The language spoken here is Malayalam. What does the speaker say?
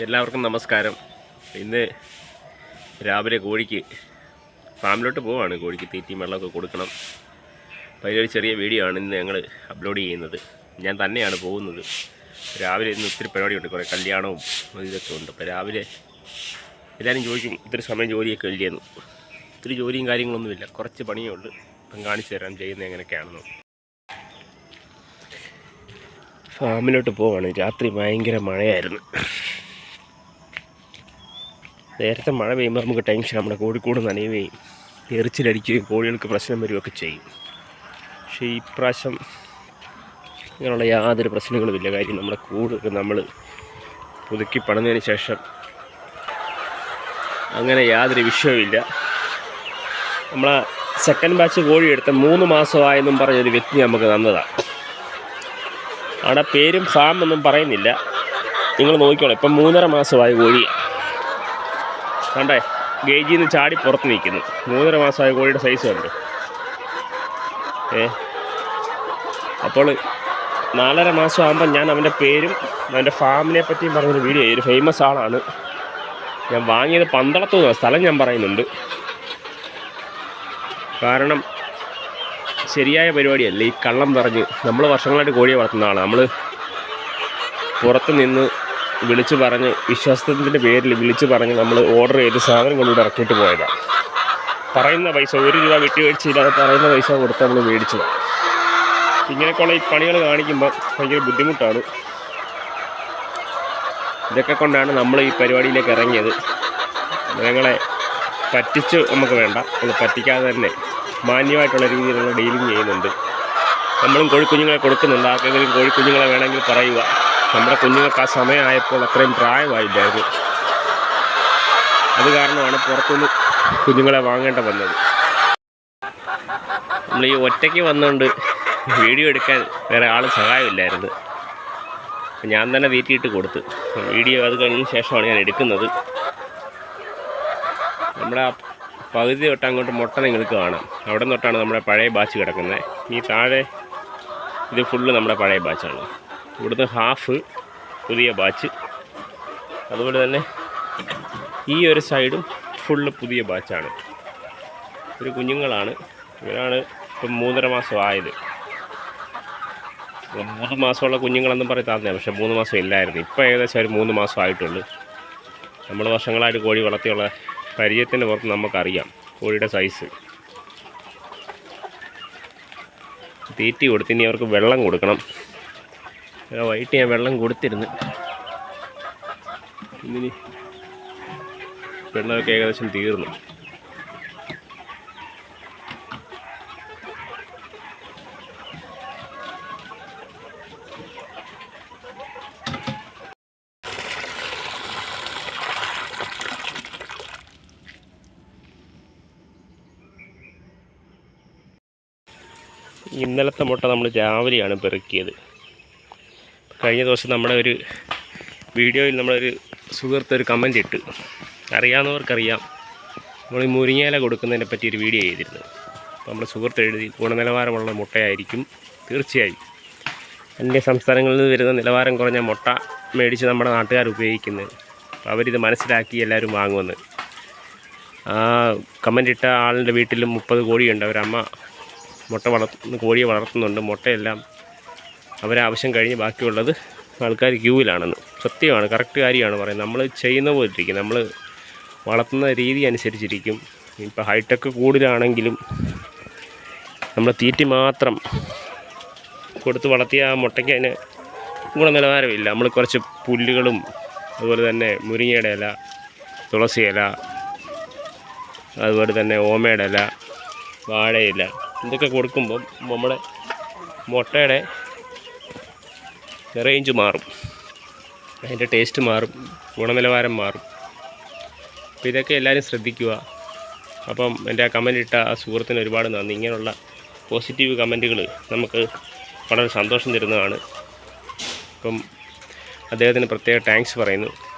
എല്ലാവർക്കും നമസ്കാരം. ഇന്ന് രാവിലെ കോഴിക്ക് ഫാമിലോട്ട് പോവാണ്. കോഴിക്ക് തീറ്റയും വെള്ളമൊക്കെ കൊടുക്കണം. അപ്പോൾ അതിലൊരു ചെറിയ വീഡിയോ ആണ് ഇന്ന് ഞങ്ങൾ അപ്ലോഡ് ചെയ്യുന്നത്. ഞാൻ തന്നെയാണ് പോകുന്നത്. രാവിലെ ഇന്ന് ഒത്തിരി പരിപാടിയുണ്ട്. കുറേ കല്യാണവും ഇതൊക്കെ ഉണ്ട്. അപ്പോൾ രാവിലെ എല്ലാവരും ചോദിക്കും ഇത്തിരി സമയം ജോലിയൊക്കെ ഇല്ലായിരുന്നു ഒത്തിരി ജോലിയും കാര്യങ്ങളൊന്നുമില്ല കുറച്ച് പണിയേ ഉള്ളൂ. അപ്പം കാണിച്ചു തരാം ചെയ്യുന്നത് എങ്ങനെയൊക്കെയാണെന്ന്. ഫാമിലോട്ട് പോവാണ്. രാത്രി ഭയങ്കര മഴയായിരുന്നു. നേരത്തെ മഴ പെയ്യുമ്പോൾ നമുക്ക് ടെൻഷൻ നമ്മുടെ കോഴിക്കോട് നനയുകയും എറിച്ചിലടിക്കുകയും കോഴികൾക്ക് പ്രശ്നം വരികയൊക്കെ ചെയ്യും. പക്ഷേ ഈ പ്രാവശ്യം ഇങ്ങനെയുള്ള യാതൊരു പ്രശ്നങ്ങളുമില്ല കാര്യം നമ്മുടെ കൂട് നമ്മൾ പുതുക്കി പണിതതിന് ശേഷം അങ്ങനെ യാതൊരു വിഷയവുമില്ല നമ്മളെ സെക്കൻഡ് ബാച്ച് കോഴി എടുത്ത മൂന്ന് മാസമായെന്നും പറഞ്ഞൊരു വ്യക്തി നമുക്ക് തന്നതാണ് അവിടെ പേരും ഫാം ഒന്നും പറയുന്നില്ല. നിങ്ങൾ നോക്കിക്കോളാം ഇപ്പം മൂന്നര മാസമായ കോഴി കണ്ടേ ഗേജിൽ നിന്ന് ചാടി പുറത്ത് നിൽക്കുന്നു. മൂന്നര മാസമായ കോഴിയുടെ സൈസ് കണ്ട്. ഏ? അപ്പോൾ നാലര മാസം ആകുമ്പോൾ ഞാൻ അവന്റെ പേരും അവന്റെ ഫാമിനെ പറ്റിയും പറഞ്ഞൊരു വീഡിയോ ഒരു ഫേമസ് ആളാണ്. ഞാൻ വാങ്ങിയത് പന്തളത്തു നിന്നാണ് സ്ഥലം ഞാൻ പറയുന്നുണ്ട്. കാരണം ശരിയായ പരിപാടിയല്ല ഈ കള്ളം പറഞ്ഞ് നമ്മൾ വർഷങ്ങളായിട്ട് കോഴിയെ വളർത്തുന്ന ആളാണ്. നമ്മൾ പുറത്ത് നിന്ന് വിളിച്ച് പറഞ്ഞ് വിശ്വാസത്തിന്റെ പേരിൽ വിളിച്ചു പറഞ്ഞ് നമ്മൾ ഓർഡർ ചെയ്ത് സാധനം കൊണ്ടുകൂടെ ഇറക്കിയിട്ട് പോയതാണ് പറയുന്ന പൈസ ഒരു രൂപ വിട്ടുവീഴ്ചയില്ലാതെ പറയുന്ന പൈസ കൊടുത്ത് നമ്മൾ മേടിച്ചതാണ് ഇങ്ങനെയൊക്കെയുള്ള ഈ പണികൾ കാണിക്കുമ്പോൾ ഭയങ്കര ബുദ്ധിമുട്ടാണ്. ഇതൊക്കെ കൊണ്ടാണ് നമ്മൾ ഈ പരിപാടിയിലേക്ക് ഇറങ്ങിയത്. മൃഗങ്ങളെ പറ്റിച്ച് നമുക്ക് വേണ്ട. അത് പറ്റിക്കാതെ തന്നെ മാന്യമായിട്ടുള്ള രീതിയിലുള്ള ഡീലിംഗ് ചെയ്യുന്നുണ്ട്. നമ്മളും കോഴിക്കുഞ്ഞുങ്ങളെ കൊടുക്കുന്നുണ്ട്. ആർക്കെങ്കിലും കോഴിക്കുഞ്ഞുങ്ങളെ വേണമെങ്കിൽ പറയുക. നമ്മുടെ കുഞ്ഞുങ്ങൾക്ക് ആ സമയമായപ്പോൾ അത്രയും പ്രായമായില്ലായിരുന്നു. അത് കാരണമാണ് പുറത്തുനിന്ന് കുഞ്ഞുങ്ങളെ വാങ്ങേണ്ട വന്നത്. നമ്മൾ ഈ ഒറ്റയ്ക്ക് വന്നുകൊണ്ട് വീഡിയോ എടുക്കാൻ വേറെ ആൾ സഹായമില്ലായിരുന്നു. ഞാൻ തന്നെ വീട്ടിയിട്ട് കൊടുത്ത്. വീഡിയോ അത് കഴിഞ്ഞ ശേഷമാണ് ഞാൻ എടുക്കുന്നത്. നമ്മുടെ ആ പകുതി തൊട്ട് അങ്ങോട്ട് മുട്ട നിങ്ങൾക്ക് കാണാം. അവിടെ തൊട്ടാണ് നമ്മുടെ പഴയ ബാച്ച് കിടക്കുന്നത്. ഈ താഴെ ഇത് ഫുള്ള് നമ്മുടെ പഴയ ബാച്ചാണ്. ഇവിടുന്ന് ഹാഫ് പുതിയ ബാച്ച്. അതുപോലെ തന്നെ ഈ ഒരു സൈഡും ഫുള്ള് പുതിയ ബാച്ചാണ്. ഒരു കുഞ്ഞുങ്ങളാണ്. ഇവരാണ് ഇപ്പം മൂന്നര മാസം ആയത്. മൂന്ന് മാസമുള്ള കുഞ്ഞുങ്ങളെന്നും പറയും താന്നേ പക്ഷേ മൂന്ന് മാസം ഇല്ലായിരുന്നു. ഇപ്പോൾ ഏകദേശം ഒരു മൂന്ന് മാസം ആയിട്ടുള്ളൂ. നമ്മൾ വർഷങ്ങളായിട്ട് കോഴി വളർത്തിയുള്ള പരിചയത്തിന്റെ പുറത്ത് നമുക്കറിയാം കോഴിയുടെ സൈസ് തീറ്റി കൊടുത്ത് ഇനി അവർക്ക് വെള്ളം കൊടുക്കണം. വൈകിട്ട് ഞാൻ വെള്ളം കൊടുത്തിരുന്നു. ഇന്നിനി വെള്ളമൊക്കെ ഏകദേശം തീർന്നു. ഇന്നലത്തെ മുട്ട നമ്മൾ രാവിലെയാണ് പെറുക്കിയത്. കഴിഞ്ഞ ദിവസം നമ്മുടെ ഒരു വീഡിയോയിൽ നമ്മളൊരു സുഹൃത്ത് ഒരു കമന്റ് ഇട്ട്. അറിയാവുന്നവർക്കറിയാം. നമ്മൾ ഈ മുരിങ്ങയില കൊടുക്കുന്നതിനെ പറ്റി ഒരു വീഡിയോ ചെയ്തിരുന്നു അപ്പോൾ നമ്മുടെ സുഹൃത്ത് എഴുതി ഗുണനിലവാരമുള്ള മുട്ടയായിരിക്കും തീർച്ചയായും. അന്യ സംസ്ഥാനങ്ങളിൽ നിന്ന് വരുന്ന നിലവാരം കുറഞ്ഞ മുട്ട മേടിച്ച് നമ്മുടെ നാട്ടുകാർ ഉപയോഗിക്കുന്നത്. അവരിത് മനസ്സിലാക്കി എല്ലാവരും വാങ്ങുമെന്ന്. ആ കമന്റ് ഇട്ട ആളിന്റെ വീട്ടിലും മുപ്പത് കോഴിയുണ്ട്. അവരമ്മ മുട്ട വളർത്തുന്ന കോഴിയെ വളർത്തുന്നുണ്ട്. മുട്ടയെല്ലാം അവരാവശ്യം കഴിഞ്ഞ് ബാക്കിയുള്ളത് ആൾക്കാർ ക്യൂവിലാണെന്ന്. സത്യമാണ് കറക്റ്റ് കാര്യമാണ് പറയുന്നത്. നമ്മൾ ചെയ്യുന്ന പോലെ ഇരിക്കും നമ്മൾ വളർത്തുന്ന രീതി അനുസരിച്ചിരിക്കും. ഇപ്പോൾ ഹൈടെക് കൂടുതലാണെങ്കിലും നമ്മൾ തീറ്റി മാത്രം കൊടുത്ത് വളർത്തിയ ആ മുട്ടയ്ക്ക് അതിന് ഗുണനിലവാരമില്ല. നമ്മൾ കുറച്ച് പുല്ലുകളും അതുപോലെ തന്നെ മുരിങ്ങയുടെ ഇല തുളസി ഇല അതുപോലെ തന്നെ ഓമയുടെ ഇല വാഴയില ഇതൊക്കെ കൊടുക്കുമ്പം നമ്മുടെ മുട്ടയുടെ റേഞ്ച് മാറും. അതിന്റെ ടേസ്റ്റ് മാറും. ഗുണനിലവാരം മാറും. അപ്പോൾ ഇതൊക്കെ എല്ലാവരും ശ്രദ്ധിക്കുക. അപ്പം എന്റെ ആ കമന്റ് ഇട്ട ആ സുഹൃത്തിന് ഒരുപാട് നന്ദി. ഇങ്ങനെയുള്ള പോസിറ്റീവ് കമന്റുകൾ നമുക്ക് വളരെ സന്തോഷം തരുന്നതാണ്. അപ്പം അദ്ദേഹത്തിന് പ്രത്യേക താങ്ക്സ് പറയുന്നു.